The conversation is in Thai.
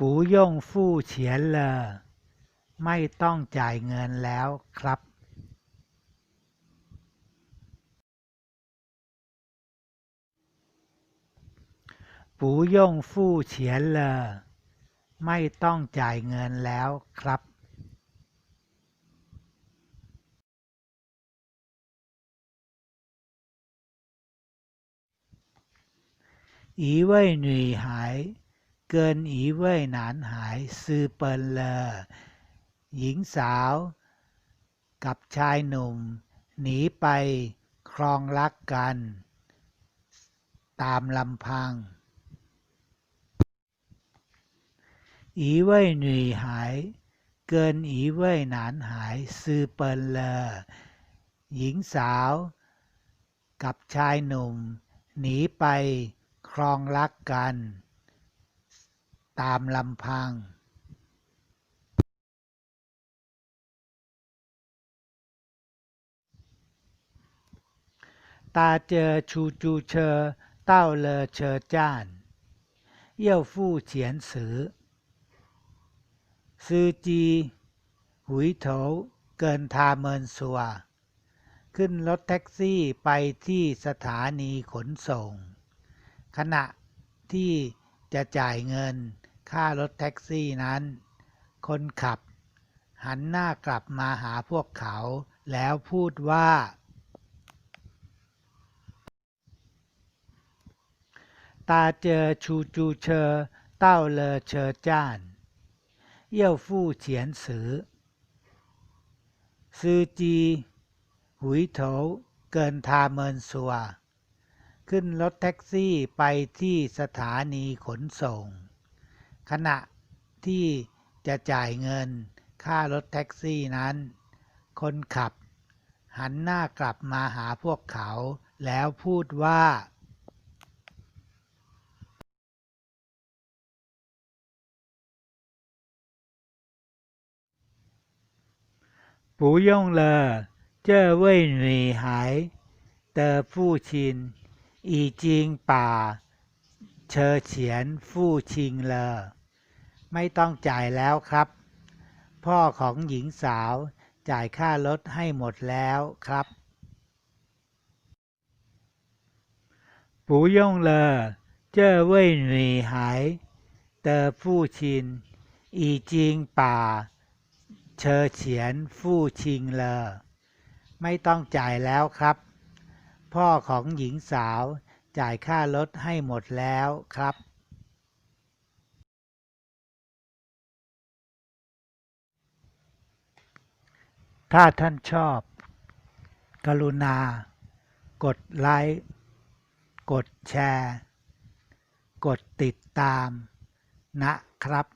ปูย่งฟู่เฉียนเลอไม่ต้องจ่ายเงินแล้วครับปูย่งฟู่เฉียนเลอไม่ต้องจ่ายเงินแล้วครับ อีเว่ยหนุ่ยหาย เกินอีเว่ยหนานหายซือเปินเลอ หญิงสาว กับชายหนุ่ม หนีไปครองรักกัน ตามลำพัง อีเว่ยหนุ่ยหาย เกินอีเว่ยหนานหายซือเปินเลอ หญิงสาว กับชายหนุ่ม หนีไปครองรักกัน ตามลำพังตาเจอชูจูเชอเต้าเลอเชอจ้านเยี่ยวฟู่เฉียนสือซือจีหุยโถเกินทาเมินสัว ขึ้นรถแท็กซี่ไปที่สถานีขนส่ง ขณะที่จะจ่ายเงิน ค่ารถแท็กซี่นั้น คนขับ หันหน้ากลับมาหาพวกเขา แล้วพูดว่า ตาเจอชูจูเชอเต้าเลอเชอจ้าน เย่ยวฟู่เฉียนสือซือจีหุยโถเกินทาเมินสัว ขึ้นรถแท็กซี่ไปที่สถานีขนส่ง ขณะที่จะจ่ายเงินค่ารถแท็กซี่นั้น คนขับ หันหน้ากลับมาหาพวกเขา แล้วพูดว่า ปูยงเลอเจ้าเว่ เชอเฉียนฟู่ชิงเลอ ไม่ต้องจ่ายแล้วครับ พ่อของหญิงสาวจ่ายค่ารถให้หมดแล้วครับปู่ย่งเลอ เจ้าเว่ยหนีหาย เตอฟู่ชิน อีจิงป่าไม่ต้องจ่ายแล้วครับ พ่อของหญิงสาว จ่ายค่ารถให้หมดแล้วครับถ้าท่านชอบ กรุณา กดไลค์ กดแชร์ กดติดตามนะครับ